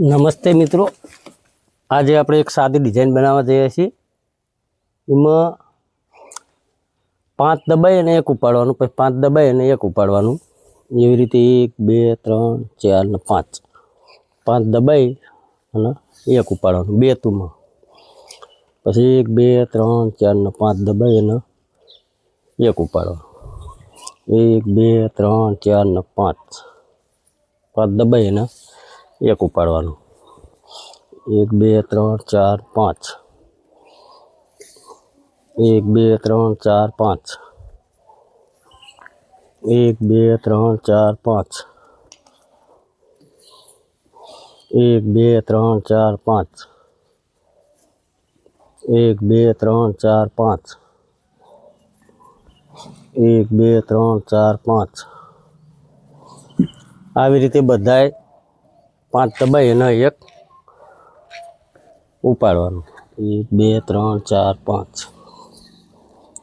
નમસ્તે મિત્રો. આજે આપણે એક સાદી ડિઝાઇન બનાવવા જઈએ છીએ. એમાં પાંચ દબાઈ અને એક ઉપાડવાનું. પછી પાંચ દબાઈ અને એક ઉપાડવાનું. એવી રીતે એક, બે, ત્રણ, ચાર ને પાંચ. પાંચ દબાઈ અને એક ઉપાડવાનું. બે તુમાં. પછી એક, બે, ત્રણ, ચાર ને પાંચ દબાઈ અને એક ઉપાડવાનું. એક, બે, ત્રણ, ચાર ને પાંચ. પાંચ દબાઈ અને એક ઉપાડવાનું. એક, બે, ત્રણ, ચાર, પાંચ. એક, બે, ત્રણ, ચાર, પાંચ. એક, બે, ત્રણ, ચાર, પાંચ. એક, બે, ત્રણ, ચાર, પાંચ. એક, બે, ત્રણ, ચાર, પાંચ. એક, બે, ત્રણ, ચાર, પાંચ. આવી રીતે બધાય પાંચ દબાઈ અને એક. ઉપાડવાનું. એક, બે, ત્રણ, ચાર, પાંચ.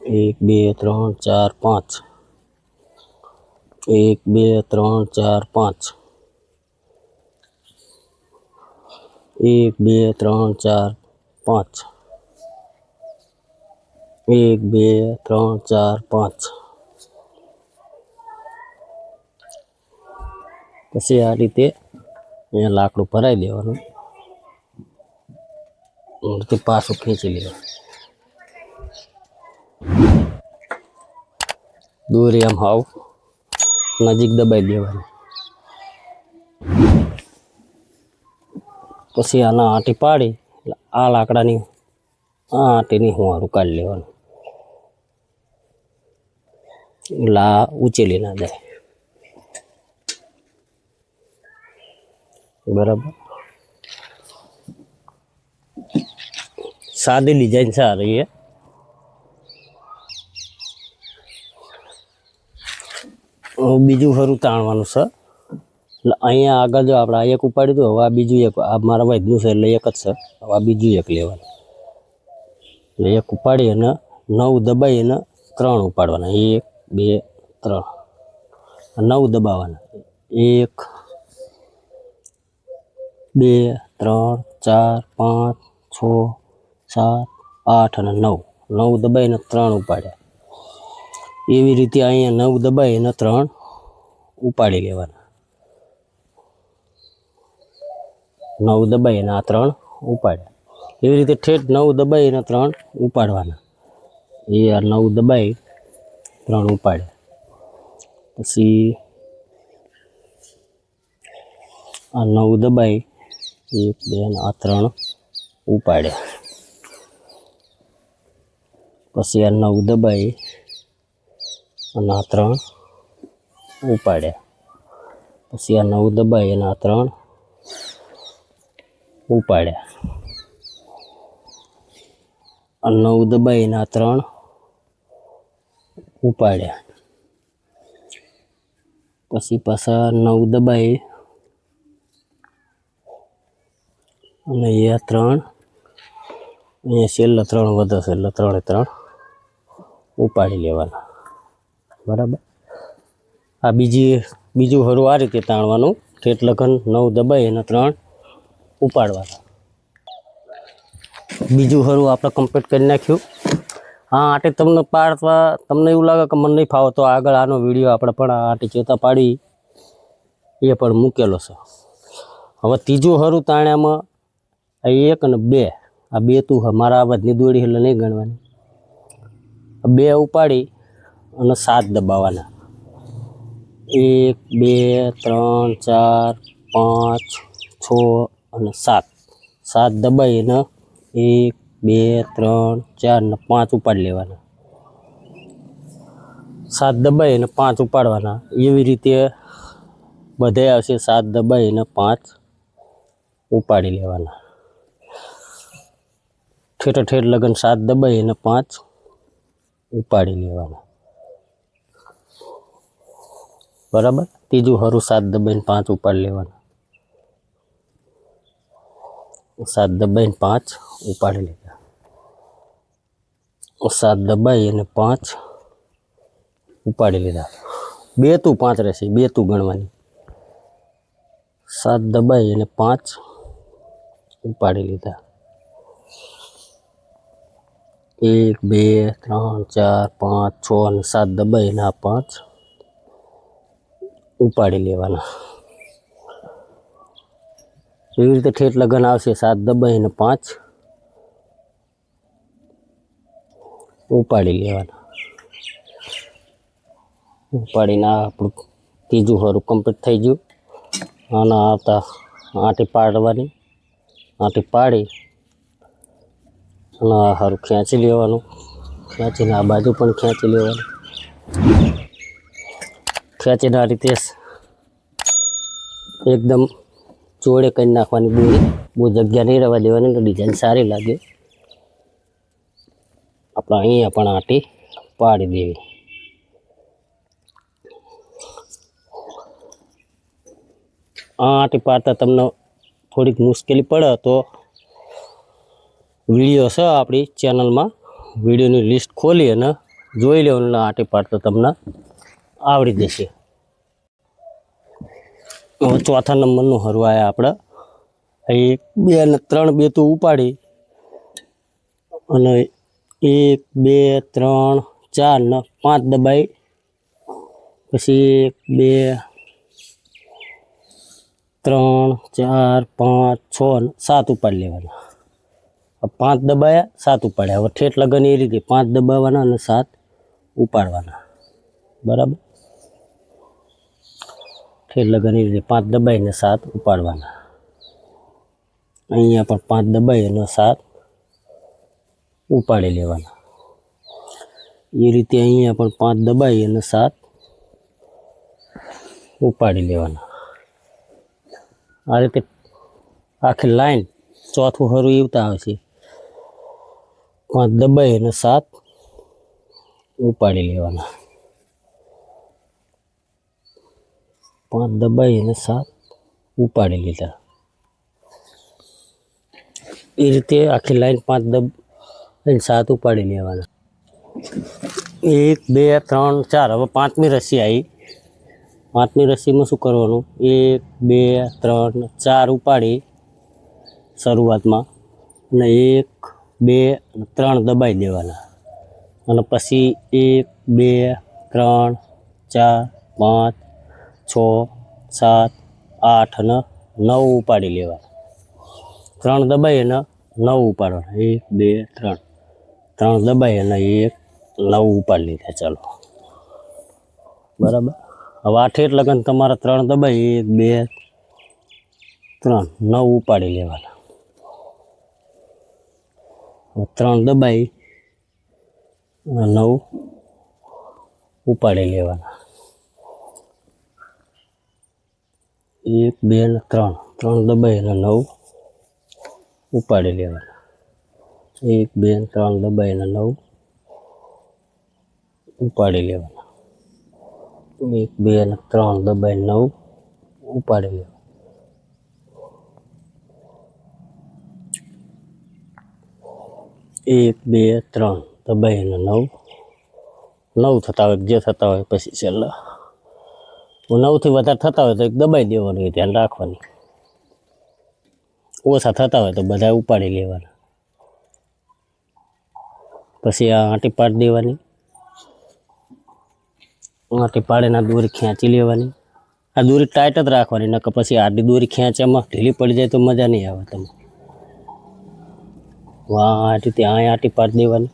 એક, બે, ત્રણ, ચાર, પાંચ. એક, બે, ત્રણ, ચાર, પાંચ. એક, બે, ત્રણ, ચાર, પાંચ. એક, બે, ત્રણ, ચાર, પાંચ. પછી આ રીતે અહીંયા લાકડું ભરાઈ દેવાનું. મૂર્તિ પાછું ખેંચી લેવાનું. દોરી આમ હાવ નજીક દબાઈ દેવાની. પછી આના આંટી પાડી આ લાકડાની, આ આંટીની હુંવારું કાઢી લેવાનું. લા ઉચેલી ના જાય. બરાબર. સાદી ડિઝાઇન છે રહી है બીજું ફરું તાણવાનું છે. એટલે અહીંયા આગળ જો આપણે આ એક ઉપાડી દો, હવે આ બીજું એક, આ મારા વૈદનું છે, એટલે એક જ છે. હવે આ બીજું એક લેવાનું. એટલે એક ઉપાડી અને નવ દબાઈ અને ત્રણ ઉપાડવાના. એક, બે, ત્રણ. નવ દબાવવાના એક બે, ત્રણ, ચાર, પાંચ, છ, સાત, આઠ અને નવ. નવ દબાઈને ત્રણ ઉપાડ્યા. એવી રીતે અહીંયા નવ દબાઈને ત્રણ ઉપાડી લેવાના. નવ દબાઈને આ ત્રણ ઉપાડ્યા. એવી રીતે ઠેઠ નવ દબાઈને ત્રણ ઉપાડવાના. એ આ નવ દબાઈ ત્રણ ઉપાડ્યા. પછી આ નવ દબાઈ એક બે આ ત્રણ ઉપાડ્યા. પછી આ નવ દબાઈ અને આ ત્રણ ઉપાડ્યા. પછી આ નવ દબાઈ અને આ ત્રણ ઉપાડ્યા. આ નવ દબાઈ અને આ ત્રણ ઉપાડ્યા. પછી પાછા નવ દબાઈ અને અહીંયા ત્રણ. અહીંયા છેલ્લા ત્રણ વધે છે, એટલે ત્રણે ત્રણ ઉપાડી લેવાના. બરાબર? આ બીજી, બીજું હરું આ રીતે તાણવાનું. ઠેઠ લખન નવ દબાઈ અને ત્રણ ઉપાડવાના. બીજું હરું આપણે કમ્પ્લીટ કરી નાખ્યું. હા, આટે તમને પાડવા, તમને એવું લાગે કે મને નહીં ફાવો, તો આગળ આનો વીડિયો આપણે પણ આટે ચેતા પાડી. એ પણ મૂકેલો છે. હવે ત્રીજું હરું તાણ્યામાં આ એક અને બે. આ બે તું મારા અવાજની દોડી એટલે નહીં ગણવાની. બે ઉપાડી અને સાત દબાવવાના એક, બે, ત્રણ, ચાર, પાંચ, છ અને સાત. સાત દબાવીને એક, બે, ત્રણ, ચાર ને પાંચ ઉપાડી લેવાના. સાત દબાવીને પાંચ ઉપાડવાના. એવી રીતે બધે આવશે સાત દબાવીને પાંચ ઉપાડી લેવાના. ઠેઠ ઠેઠ લગન સાત દબાઈ અને પાંચ ઉપાડી લેવાના. બરાબર? ત્રીજું હરું સાત દબાઈને પાંચ ઉપાડી લેવાના. સાત દબાઈને પાંચ ઉપાડી લીધા. સાત દબાઈ અને પાંચ ઉપાડી લીધા. બે તું પાંચ રહેશે, બે તું ગણવાની. સાત દબાઈ અને પાંચ ઉપાડી લીધા. એક, બે, ત્રણ, ચાર, પાંચ, છ અને સાત દબાઈને આ પાંચ ઉપાડી લેવાના. એવી રીતે ઠેઠ લગન આવશે, સાત દબાઈને પાંચ ઉપાડી લેવાના. ઉપાડીને આપણું ત્રીજું સારું કમ્પ્લીટ થઈ ગયું. આના આવતા આંટી પાડવાની. આંટી પાડી આ સારું ખેંચી લેવાનું. ખેંચીને આ બાજુ પણ ખેંચી લેવાનું. ખેંચીને આ રીતે એકદમ જોડે કરી નાખવાની દોરી બહુ જગ્યા નહીં રહેવા દેવાની તો ડિઝાઇન સારી લાગે. આપણે અહીંયા પણ આંટી પાડી દેવી. આ આટી પાડતા તમને થોડીક મુશ્કેલી પડે તો વીડિયો છે આપણી ચેનલમાં. વિડીયોની લિસ્ટ ખોલી અને જોઈ લેવાનું આંટી પાડતા તમને આવડી જશે. ચોથા નંબરનું હરવાય આપણે. એક, બે અને ત્રણ બે તો ઉપાડી. અને એક, બે, ત્રણ, ચાર ને પાંચ દબાઈ. પછી એક, બે, ત્રણ, ચાર, પાંચ, છ ને સાત ઉપાડી લેવાના. પાંચ દબાયા, સાત ઉપાડ્યા. હવે ઠેઠ લગન એ રીતે પાંચ દબાવવાના અને સાત ઉપાડવાના. બરાબર? ઠેઠ લગન એ રીતે પાંચ દબાઈને સાત ઉપાડવાના. અહીંયા પણ પાંચ દબાઈ અને સાત ઉપાડી લેવાના. એ રીતે અહીંયા પણ પાંચ દબાઈ અને સાત ઉપાડી લેવાના. આ રીતે આખી લાઈન ચોથું હરું એવતા આવશે પાંચ દબાઈ અને સાત ઉપાડી લેવાના. પાંચ દબાઈ અને સાત ઉપાડી લીધા. એ રીતે આખી લાઈન પાંચ દબ સાત ઉપાડી લેવાના. એક, બે, ત્રણ, ચાર. હવે પાંચમી રસી આવી. પાંચમી રસીમાં શું કરવાનું? એક, બે, ત્રણ, ચાર ઉપાડી શરૂઆતમાં અને એક બે, ત્રણ દબાઈ દેવાના. અને પછી એક, બે, ત્રણ, ચાર, પાંચ, છ, સાત, આઠ અને નવ ઉપાડી લેવાના. ત્રણ દબાઈ અને નવ ઉપાડવાના. એક, બે, ત્રણ. ત્રણ દબાઈ અને એક, નવ ઉપાડી લીધા. ચાલો. બરાબર? હવે આ ઠેઠ લગન તમારે ત્રણ દબાઈ, એક, બે, ત્રણ, નવ ઉપાડી લેવાના. ત્રણ દબાઈ અને નવ ઉપાડી લેવાના. એક, બે ને ત્રણ. ત્રણ દબાઈ અને નવ ઉપાડી લેવાના. એક, બે ત્રણ દબાઈ અને નવ ઉપાડી લેવાના. એક, બે અને ત્રણ દબાઈ નવ ઉપાડી લેવાના. એક, બે, ત્રણ. દબાઈ અને નવ. નવ થતા હોય જે થતા હોય પછી છેલ્લા. નવથી વધારે થતા હોય તો એક દબાઈ દેવાનું એ ધ્યાન રાખવાની. ઓછા થતા હોય તો બધા ઉપાડી લેવાના. પછી આ આંટી પાડી દેવાની. આંટી પાડીને દોરી ખેંચી લેવાની. આ દોરી ટાઈટ જ રાખવાની, નકર પછી આડી દોરી ખેંચવામાં ઢીલી પડી જાય તો મજા નહીં આવે તમે વાં આંટી ત્યાં આંટી પાડી દેવાની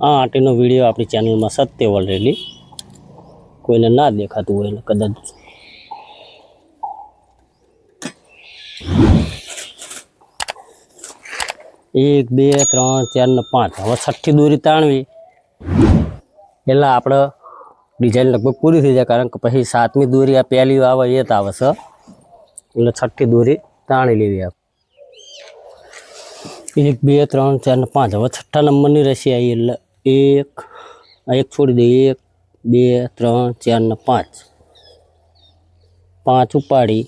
આ આંટીનો વીડિયો આપણી ચેનલમાં સત્ય ઓલરેડી કોઈને ના દેખાતું હોય એટલે કદાચ એક બે ત્રણ ચાર ને પાંચ હવે છઠ્ઠી દોરી તાણવી એટલે આપણે ડિઝાઇન લગભગ પૂરી થઈ જાય કારણ કે પછી સાતમી દોરી આ પહેલી આવે એ જ આવે છે એટલે છઠ્ઠી દોરી તાણી લેવી આપણે એક, બે, ત્રણ, ચાર ને પાંચ. હવે છઠ્ઠા નંબરની રસી આવી એટલે એક એક છોડી દઈએ એક, બે, ત્રણ, ચાર ને પાંચ. પાંચ ઉપાડી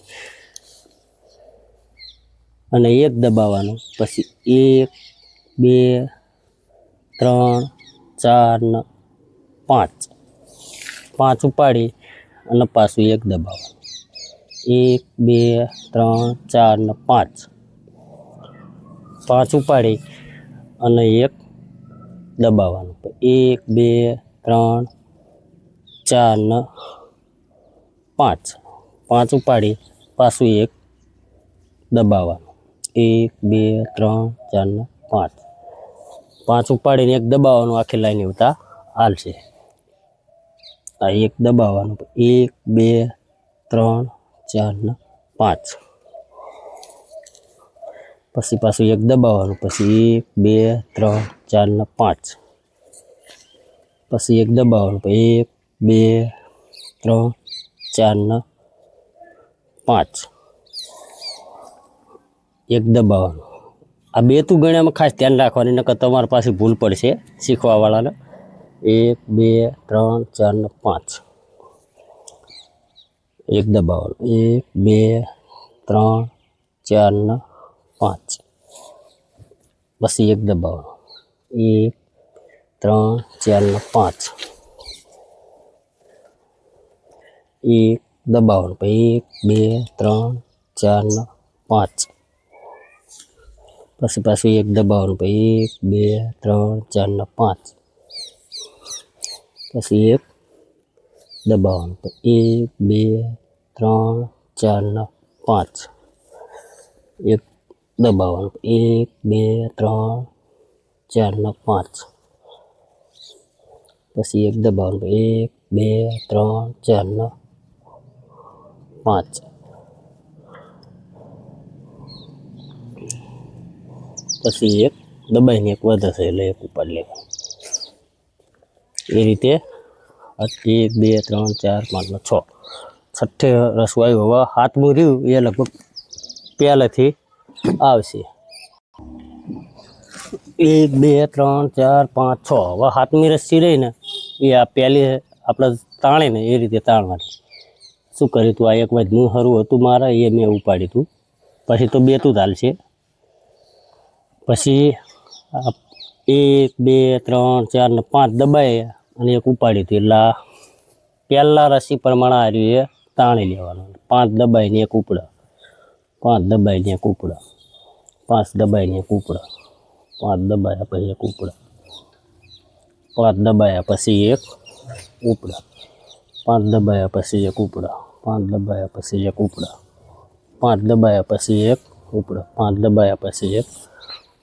અને એક દબાવવાનું. પછી એક, બે, ત્રણ, ચાર ને પાંચ. પાંચ ઉપાડી અને પાછું એક દબાવવાનું. એક, બે, ત્રણ, ચાર ને પાંચ. પાંચ ઉપાડી અને એક દબાવવાનું. એક, બે, ત્રણ, ચાર ને પાંચ. પાંચ ઉપાડી, પાછું એક દબાવવાનું. એક, બે, ત્રણ, ચાર ને પાંચ. પાંચ ઉપાડીને એક દબાવવાનું આખી લાઈન ઉતા હાલશે આ એક દબાવવાનું. એક, બે, ત્રણ ચાર ને પાંચ. પછી પાછું એક દબાવવાનું, પછી એક બે, ત્રણ ચાર ને પાંચ. પછી એક દબાવવાનું એક, બે, ત્રણ ચાર ને પાંચ. એક દબાવવાનું. આ બે તું ગણ્યામાં ખાસ ધ્યાન રાખવાની, નકર તમારી પાસે ભૂલ પડશે શીખવાવાળાને. એક, બે, ત્રણ ચાર ને પાંચ. એક દબાવવાનું. એક, બે, ત્રણ, ચાર, ને, પાંચ. પછી એક દબાવવાનું. એક, ત્રણ, ચાર, ને, પાંચ. એક, દબાવવાનું. પછી એક, બે, ત્રણ, ચાર, ને, પાંચ. પછી પાછું એક દબાવવાનું. પછી એક, બે, ત્રણ, ચાર, ને, પાંચ. પછી એક દબાવવાનું. તો એક બે, ત્રણ, ચાર પાંચ. એક દબાવવાનું. એક, બે, ત્રણ, ચાર પાંચ. પછી એક દબાવવાનું. એક, બે, ત્રણ, ચાર પાંચ. પછી એક દબાઈને એક વધશે એટલે એક ઉપર લેવાનું. એ રીતે એક બે, ત્રણ, ચાર, પાંચ, છ. છઠ્ઠે રસવાયું હવે હાથમું રહ્યું, એ લગભગ પહેલેથી આવશે. એક બે, ત્રણ, ચાર, પાંચ, છ. હવે હાથમી રસ્સી રહી ને એ આ પહેલી આપણે તાણે ને એ રીતે તાણવાની. શું કર્યું તું? આ એક વધનું હરું હતું મારા, એ મેં ઉપાડ્યું હતું પછી તો બે તું ચાલશે પછી એક, બે, ત્રણ, ચાર ને પાંચ દબાઈ અને એક ઉપાડી હતી. એટલે પહેલાં રસી પ્રમાણે આ રહ્યું એ તાણી લેવાનું. પાંચ દબાઈને એક ઉપડા. પાંચ દબાઈને એક ઉપડા. પાંચ દબાઈને એક ઉપડા. પાંચ દબાયા પછી એક ઉપડા. પાંચ દબાયા પછી એક ઉપડા. પાંચ દબાયા પછી એક ઉપડા. પાંચ દબાયા પછી એક ઉપડા. પાંચ દબાયા પછી એક ઉપડા. પાંચ દબાયા પછી એક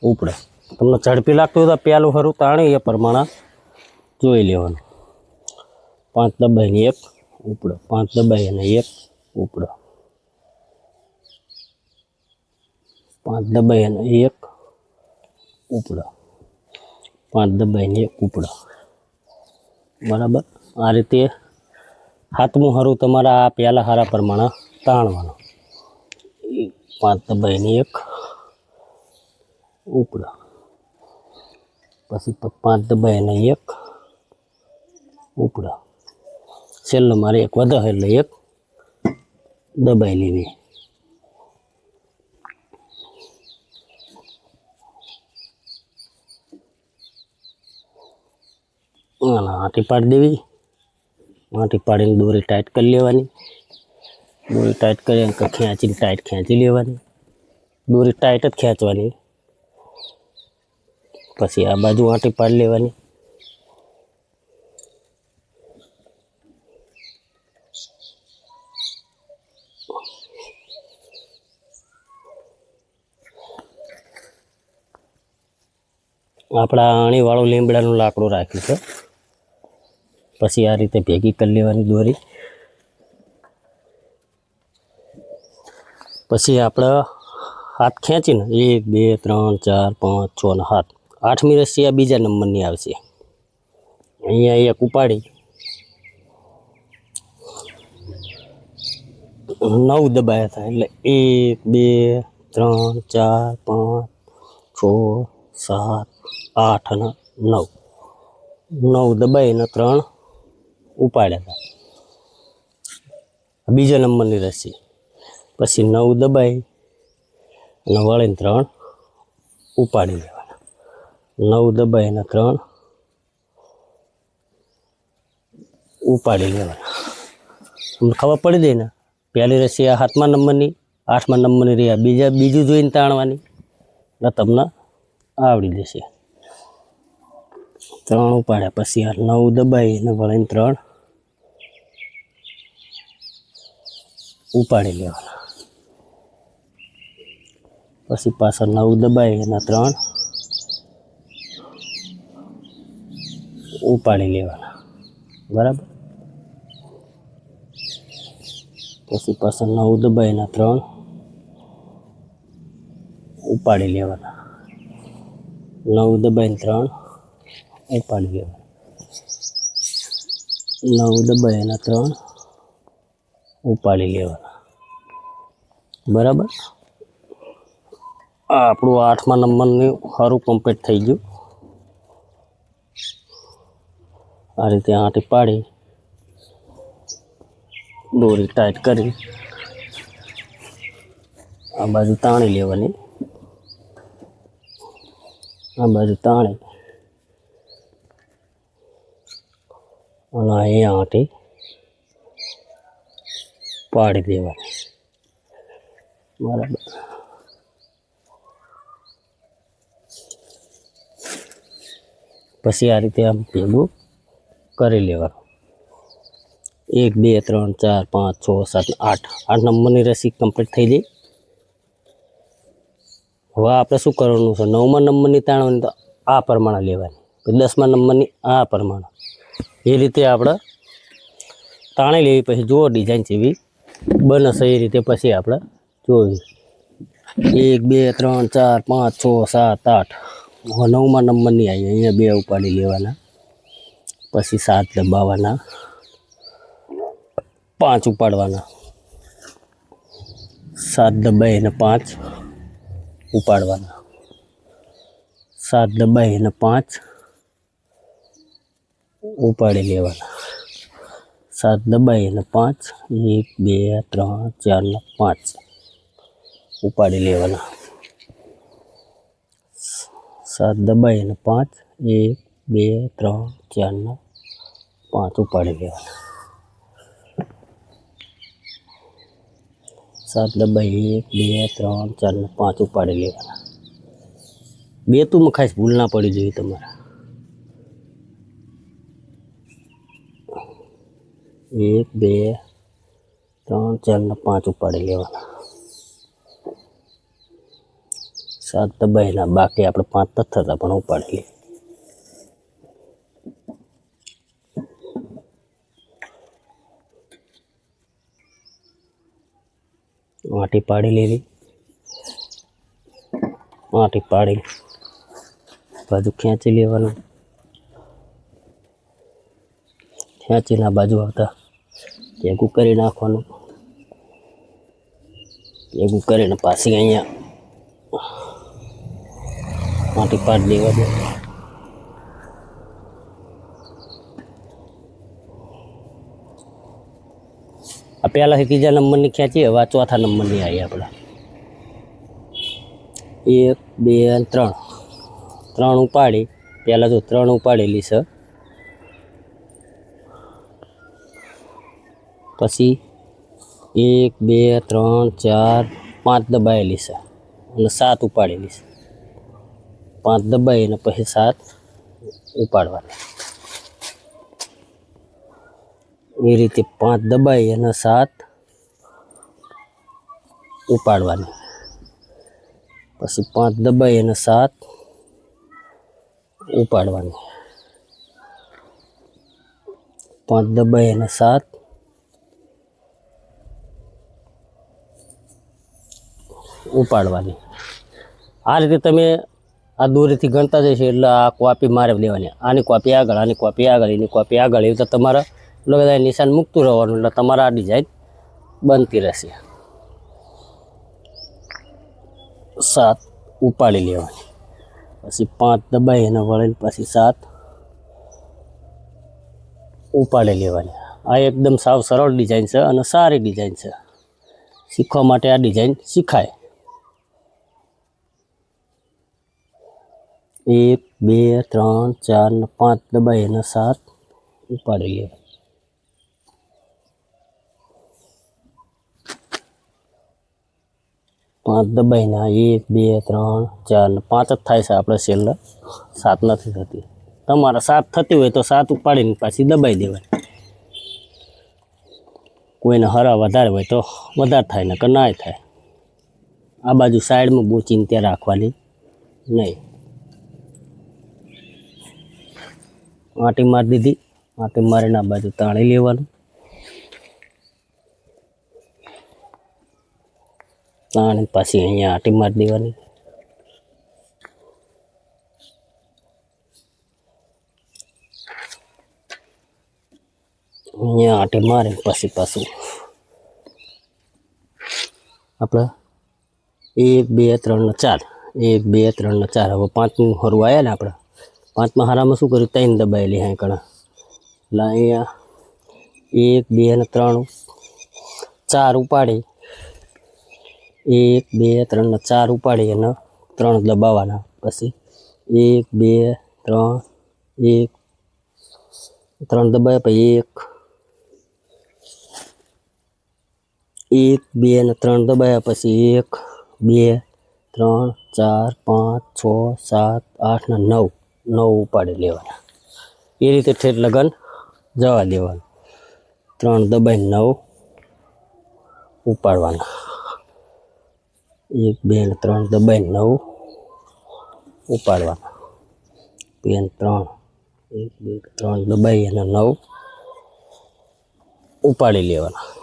ઉપડા. તમને ઝડપી લાગતું હોય તો પહેલું ખરું તાણી એ પ્રમાણે જોઈ લેવાનું. પાંચ દબાઈને એક, ઉપડો. પાંચ દબાઈ અને એક, ઉપડો. પાંચ દબાઈ અને એક, ઉપડો. પાંચ દબાઈને એક, ઉપડો. બરાબર? આ રીતે હાથમું હારું તમારા આ પહેલાં હારા પ્રમાણે તાણવાનું. પાંચ દબાઈને એક, ઉપડો. પછી પાંચ દબાઈને એક ઉપડો. છેલ્લો મારે એક વધે એટલે એક દબાઈ લેવી. આટી પાડી દેવી. આંટી પાડીને દોરી ટાઈટ કરી લેવાની. દોરી ટાઈટ કરી ખેંચીને ટાઈટ ખેંચી લેવાની. દોરી ટાઈટ જ ખેંચવાની. પછી આ બાજુ આંટી પાડી લેવાની. આપણા આણીવાળું લીમડાનું લાકડું રાખ્યું છે. પછી આ રીતે ભેગી કરી લેવાની દોરી. પછી આપણે હાથ ખેંચીને એક, બે, ત્રણ, ચાર, પાંચ, છ ને હાથ આઠમી રસી આ બીજા નંબરની આવશે. અહીંયા એક ઉપાડી. નવ દબાયા થાય એટલે એક, બે, ત્રણ, ચાર, પાંચ, છ, સાત આઠ અને નવ. નવ દબાઈને ત્રણ ઉપાડ્યા હતા. બીજા નંબરની રસી. પછી નવ દબાઈ અને વળીને ત્રણ ઉપાડી લેવાના. નવ દબાઈને ત્રણ ઉપાડી લેવાના. તમને ખબર પડી દઈ ને, પહેલી રસી આ સાતમા નંબરની, આઠમા નંબરની રહ્યા બીજા, બીજું જોઈને તાણવાની. એટલે તમને આવડી જશે. ત્રણ ઉપાડ્યા. પછી આ નવ દબાઈ અને વળીને ત્રણ ઉપાડી લેવાના. પછી પાછા નવ દબાઈ અને ત્રણ ઉપાડી લેવાના. બરાબર? પછી પાછા નવ દબાઈના ત્રણ ઉપાડી લેવાના. નવ દબાઈને ત્રણ ઉપાડી લેવાના નવ દબાઈના ત્રણ ઉપાડી લેવાના. બરાબર? આ આપણું આઠમા નંબરનું સારું કમ્પ્લીટ થઈ ગયું. આ રીતે આંટી પાડી, દોરી ટાઈટ કરી. આ બાજુ તાણી લેવાની. આ બાજુ તાણી. અને અહીંયા આંટી પાડી દેવાની બરાબર. પછી આ રીતે આમ ભેગું કરી લેવાનું. એક, બે, ત્રણ, ચાર, પાંચ, છ, સાત, આઠ. આઠ નંબરની રસી કમ્પ્લીટ થઈ ગઈ. હવે આપણે શું કરવાનું છે? નવમા નંબરની તાણવાની તો આ પ્રમાણે લેવાની. દસમા નંબરની આ પ્રમાણે. એ રીતે આપણે તાણી લેવી, પછી જુઓ ડિઝાઇન જેવી બનશે એ રીતે પછી આપણે જોવી. એક, બે, ત્રણ, ચાર, પાંચ, છ, સાત, આઠ. નવમા નંબરની આવી, અહીંયા બે ઉપાડી લેવાના. પછી સાત દબાવવાના. પાંચ ઉપાડવાના. સાત દબાઈ અને પાંચ ઉપાડવાના. સાત દબાઈ અને પાંચ ઉપાડી લેવાના. સાત દબાઈ અને પાંચ, એક, બે, ત્રણ, ચાર, ને પાંચ ઉપાડી લેવાના. સાત દબાઈ અને પાંચ, એક, બે, ત્રણ, ચાર, ને પાંચ ઉપાડી લેવાના. સાત દબાઈ એક, બે, ત્રણ, ચાર, ને પાંચ ઉપાડી લેવાના. બે તું ખાસ ભૂલ ના પડી જોઈએ તમારે. એક બે ત્રણ ચાર ને પાંચ ઉપાડી લેવાના સાત દબાઈના બાકી આપણે પાંચ નથી થતા પણ ઉપાડી લઈએ માટી પાડી લીધી માટી પાડી બાજુ ખેંચી લેવાનું ખેંચીને બાજુ આવતા ભેગું કરી નાખવાનું. ભેગું કરીને પાછી અહીંયા માટી પાડી દેવાની આ પહેલાંથી ત્રીજા નંબરની ખેંચી હવે ચોથા નંબરની આવી આપણે એક, બે ત્રણ. ત્રણ ઉપાડી, પહેલાં તો ત્રણ ઉપાડેલી છે પછી એક, બે, ત્રણ, ચાર, પાંચ દબાયેલી છે અને સાત ઉપાડેલી છે. પાંચ દબાઈ અને પછી સાત ઉપાડવાની. એ રીતે પાંચ દબાઈ અને સાત ઉપાડવાની. પછી પાંચ દબાઈ અને સાત ઉપાડવાની. પાંચ દબાઈ અને સાત ઉપાડવાની. આ રીતે તમે આ દોરીથી ગણતા જશો એટલે આ કોપી મારે લેવાની. આની કોપી આગળ, આની કોપી આગળ, એની કોપી આગળ. તો તમારે એટલે બધા નિશાન મૂકતું રહેવાનું એટલે તમારે આ ડિઝાઇન બનતી રહેશે. સાત ઉપાડી લેવાની. પછી પાંચ દબાઈ એને વળીને પછી સાત ઉપાડી લેવાની. આ એકદમ સાવ સરળ ડિઝાઇન છે અને સારી ડિઝાઇન છે. શીખવા માટે આ ડિઝાઇન શીખાય. એક, બે, ત્રણ, ચાર, ને પાંચ દબાઈ અને સાત ઉપાડી લેવા પાંચ દબાઈના એક, બે, ત્રણ, ચાર ને પાંચ જ થાય છે આપણે છેલ્લા. સાત નથી થતી. તમારે સાત થતી હોય તો સાત ઉપાડીને પાછી દબાઈ દેવાય કોઈને હરા વધારે હોય તો વધારે થાય ને કે ના થાય. આ બાજુ સાઈડમાં બોચીને ત્યાં રાખવાની નહીં. માટી મારી દીધી. માટી મારીને આ બાજુ તાણી લેવાનું. તાણી પાછી અહીંયા આટી મારી દેવાની. અહીંયા આટી મારે પછી પાછું આપણે એક, બે, ત્રણ, ચાર. એક, બે, ત્રણ, ચાર. હવે પાંચમું હરવા આવ્યા ને આપણે. પાંચમા હારામાં શું કર્યું? ત્રણ દબાયેલી હા કણા. એટલે અહીંયા એક, બે ને ત્રણ ચાર ઉપાડી. એક, બે, ત્રણ ને ચાર ઉપાડી અને ત્રણ દબાવવાના પછી એક, બે, ત્રણ, એક, ત્રણ દબાવ્યા પછી એક એક, બે ને ત્રણ દબાવ્યા પછી એક, બે, ત્રણ, ચાર, પાંચ, છ, સાત, આઠ ને નવ. નવ ઉપાડી લેવાના. એ રીતે ઠેઠ લગન જવા દેવાનું. ત્રણ દબાઈ નવ ઉપાડવાના. એક, બે ત્રણ દબાઈ નવ ઉપાડવાના. બે ત્રણ, એક, બે ત્રણ દબાઈ અને નવ ઉપાડી લેવાના.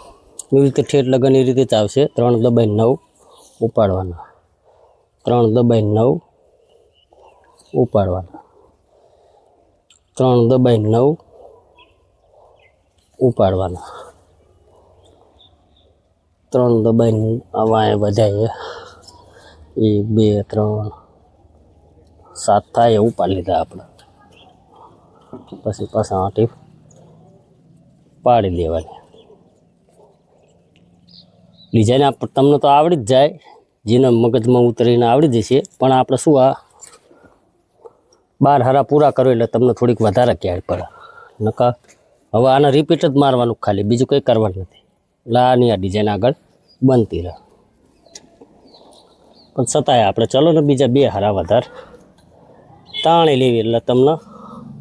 એવી રીતે ઠેઠ લગન એ રીતે આવશે. ત્રણ દબાઈ નવ ઉપાડવાના. ત્રણ દબાઈ નવ ઉપાડવાના. ત્રણ દબાઈ નવ ઉપાડવાના. ત્રણ દબાઈને આવા એ વધારે એક બે, ત્રણ, સાત થાય ઉપાડી લીધા આપણે. પછી પાછા આટી પાડી દેવાની. ડિઝાઇન તમને તો આવડી જ જાય. જેના મગજમાં ઉતરીને આવડી જશે. પણ આપણે શું આ બાર હારા પૂરા કરો એટલે તમને થોડીક વધારે ક્યાંય પડે નકા હવે આને રિપીટ જ મારવાનું ખાલી, બીજું કંઈ કરવાનું નથી. એટલે આ ડિઝાઇન આગળ બનતી રહે. પણ છતાંય આપણે ચલો ને બીજા બે હારા વધારે તાણી લેવી એટલે તમને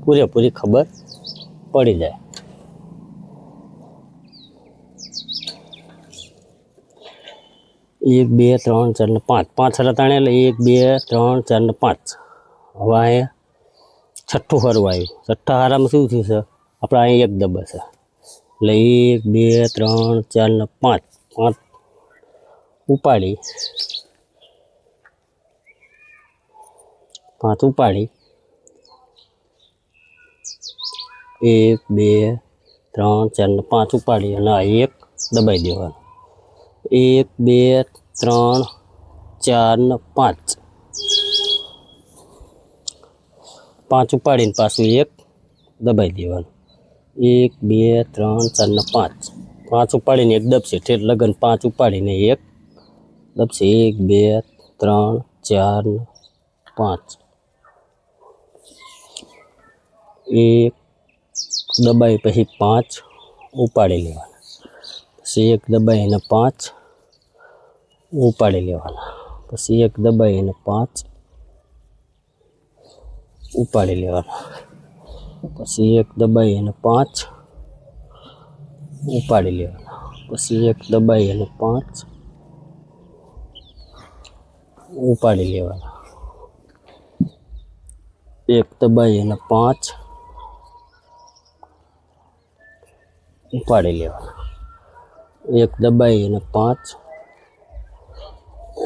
પૂરેપૂરી ખબર પડી જાય. એક, બે, ત્રણ, ચાર ને પાંચ. પાંચ હારા તાણે એટલે એક, બે, ત્રણ, ચાર ને પાંચ. હવે અહીંયા છઠ્ઠું હારું આવ્યું છઠ્ઠા હારામાં શું થયું છે? આપણે અહીં એક દબા છે. એટલે એક, બે, ત્રણ, ચાર ને પાંચ. પાંચ ઉપાડી. પાંચ ઉપાડી. એક, બે, ત્રણ, ચાર ને પાંચ ઉપાડી અને આ એક દબાઈ દેવાનું. એક, બે, ત્રણ, ચાર ને પાંચ. પાંચ ઉપાડીને પાછું એક દબાઈ દેવાનું. એક, બે, ત્રણ, ચાર ને પાંચ. પાંચ ઉપાડીને એક દબશે. ઠેઠ લગન પાંચ ઉપાડીને એક દબશે. એક, બે, ત્રણ, ચાર ને પાંચ. એક દબાઈ પછી પાંચ ઉપાડી લેવાના. પછી એક દબાઈને પાંચ ઉપાડી લેવાના. પછી એક દબાઈ અને પાંચ ઉપાડી લેવાના. પછી એક દબાઈ અને પાંચ ઉપાડી લેવાના. પછી એક દબાઈ અને પાંચ ઉપાડી લેવાના. એક દબાઈ અને પાંચ ઉપાડી લેવાના. એક દબાઈ અને પાંચ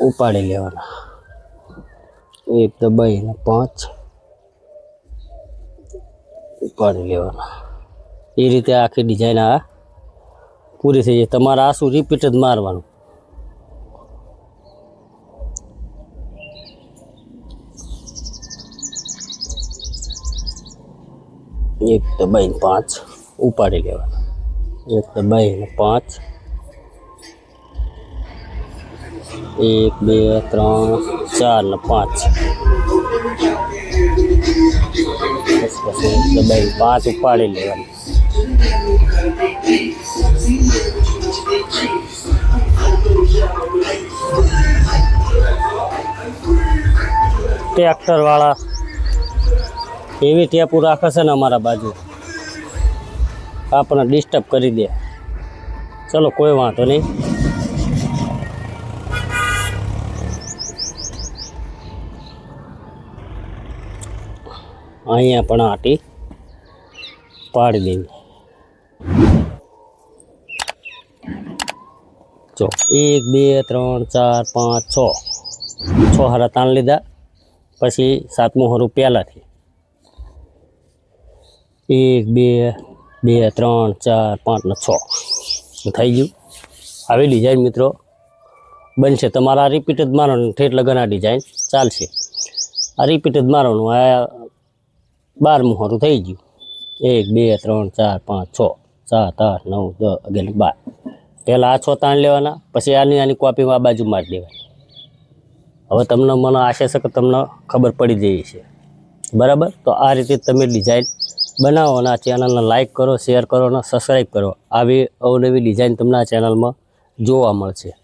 ઉપાડી લેવાના. એક દબાઈ અને પાંચ ઉપાડી લેવાના. એ રીતે આખી ડિઝાઇન આ પૂરી થઈ જાય. તમારે આ શું રિપીટ જ મારવાનું? એક દબાઈને પાંચ ઉપાડી લેવાના. એક દબાઈને પાંચ. એક, બે, ત્રણ, ચાર ને પાંચ. બસ પછી દબાઈ પાંચ ઉપાડી લેવાની ટ્રેક્ટરવાળા એવી ટેપુ રાખે છે ને અમારા બાજુ. આપણે ડિસ્ટર્બ કરી દે. ચલો, કોઈ વાંધો નહીં. અહીંયા પણ આટી પાડી દેવી. જો, એક, બે, ત્રણ, ચાર, પાંચ, છ. છ હારા તાણ લીધા, પછી સાતમું હરું પહેલાંથી. એક, બે બે, ત્રણ, ચાર, પાંચ ને છ. થઈ ગયું. આવી ડિઝાઇન મિત્રો. બનશે. તમારા રિપીટ જ મારવાનું ઠેઠ લગન આ ડિઝાઇન ચાલશે. આ રિપીટ જ મારવાનું. આ બારમું હારું થઈ ગયું. એક, બે, ત્રણ, ચાર, પાંચ, છ, સાત, આઠ, નવ, દસ, અગિયાર, બાર. પહેલાં આ છ તાણ લેવાના, પછી આની આની કોપીમાં આ બાજુ મારી દેવાની. હવે તમને મને આશા છે કે તમને ખબર પડી જઈ છે બરાબર? તો આ રીતે તમે ડિઝાઇન બનાવો અને આ ચેનલને લાઇક કરો શેર કરો અને સબસ્ક્રાઈબ કરો. આવી અવનવી ડિઝાઇન તમને આ ચેનલમાં જોવા મળશે.